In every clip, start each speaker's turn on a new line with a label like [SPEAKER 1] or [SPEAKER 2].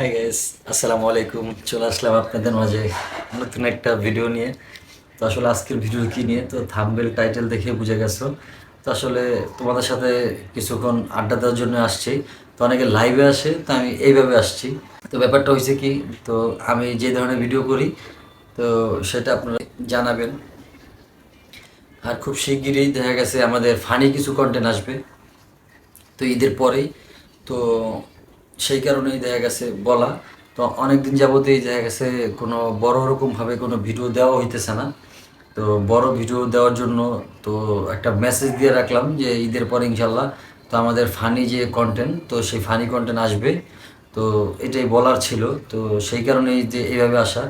[SPEAKER 1] Hi guys আসসালামু আলাইকুম। চলে আসলাম আপনাদের মাঝে নতুন একটা ভিডিও নিয়ে। তো আসলে আজকের ভিডিও কি নিয়ে? তো থাম্বেল টাইটেল দেখে বুঝে গেছো। তো আসলে তোমাদের সাথে কিছুক্ষণ আড্ডা দেওয়ার জন্য আসছি। তো অনেকে লাইভে আসে, তো আমি এইভাবে আসছি। তো ব্যাপারটা হয়েছে কি? তো আমি যে ধরনের ভিডিও করি, তো সেটা আপনারা জানাবেন। আর খুব শিগগিরই দেখা গেছে আমাদের ফানি কিছু কন্টেন্ট আসবে। তো ঈদের পরেই, তো সেই কারণেই দেখা গেছে বলা। তো অনেক দিন যাবতেই দেখা গেছে কোনো বড় রকমভাবে কোনো ভিডিও দেওয়া হইতেছে না। তো বড় ভিডিও দেওয়ার জন্য তো একটা মেসেজ দিয়ে রাখলাম যে ঈদের পরে ইনশাল্লাহ তো আমাদের ফানি যে কন্টেন্ট তো সেই ফানি কন্টেন্ট আসবে। তো এটাই বলার ছিল। তো সেই কারণেই যে এইভাবে আসা।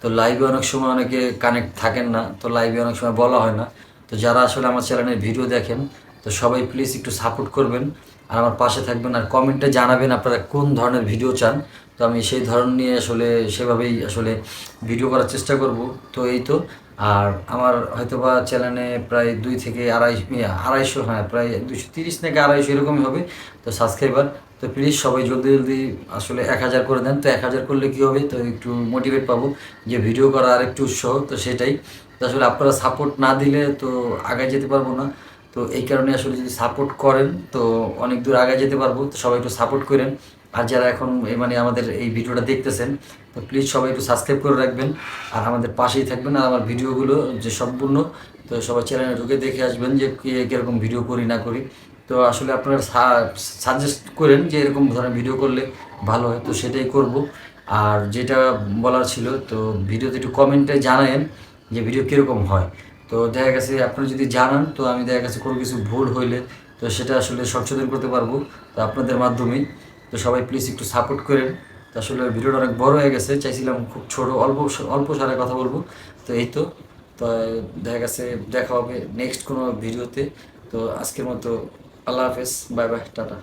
[SPEAKER 1] তো লাইভে অনেক সময় অনেকে কানেক্ট থাকেন না। তো লাইভে অনেক সময় বলা হয় না। তো যারা আসলে আমার চ্যানেলের ভিডিও দেখেন তো সবাই প্লিজ একটু সাপোর্ট করবেন আর আমার পাশে থাকবেন আর কমেন্টে জানাবেন আপনারা কোন ধরনের ভিডিও চান। তো আমি সেই ধরন নিয়ে আসলে সেভাবেই আসলে ভিডিও করার চেষ্টা করব। তো এই তো, আর আমার হয়তোবা চ্যানেলে প্রায় দুই থেকে আড়াই আড়াইশো হ্যাঁ প্রায় দুশো তিরিশ থেকে আড়াইশো এরকমই হবে। তো সাবস্ক্রাইবার তো প্লিজ সবাই জলদি জলদি আসলে এক হাজার করে দেন। তো এক হাজার করলে কী হবে? তো একটু মোটিভেট পাবো যে ভিডিও করার আর একটু উৎসাহ, তো সেটাই। তো আসলে আপনারা সাপোর্ট না দিলে তো আগায় যেতে পারব না। তো এই কারণে আসলে যদি সাপোর্ট করেন, তো অনেক দূর আগে যেতে পারব। তো সবাই একটু সাপোর্ট করেন। আর যারা এখন মানে আমাদের এই ভিডিওটা দেখতেছেন, তো প্লিজ সবাই একটু সাবস্ক্রাইব করে রাখবেন। আর আমাদের পাশেই থাকবেন। আর আমার ভিডিওগুলো যে সম্পূর্ণ, তো সবাই চ্যানেলে ঢুকে দেখে আসবেন যে কীরকম ভিডিও করি, না করি। তো আসলে আপনারা সাজেস্ট করেন যে এরকম ধরনের ভিডিও করলে ভালো হয়। তো সেটাই করব। আর যেটা বলার ছিল, তো ভিডিওতে একটু কমেন্টে জানায়েন যে ভিডিও কীরকম হয়। তো দেখা গেছে আপনারা যদি জানান, তো আমি দেখা গেছে কোনো কিছু ভুল হইলে তো সেটা আসলে সংশোধন করতে পারব, তো আপনাদের মাধ্যমেই। তো সবাই প্লিজ একটু সাপোর্ট করেন। তো আসলে ভিডিওটা অনেক বড় হয়ে গেছে, চাইছিলাম খুব ছোট, অল্প অল্প সারে কথা বলব। তো এই তো তো দেখা গেছে দেখা হবে নেক্সট কোনো ভিডিওতে। তো আজকের মতো আল্লাহ হাফেজ, বাই বাই, টাটা।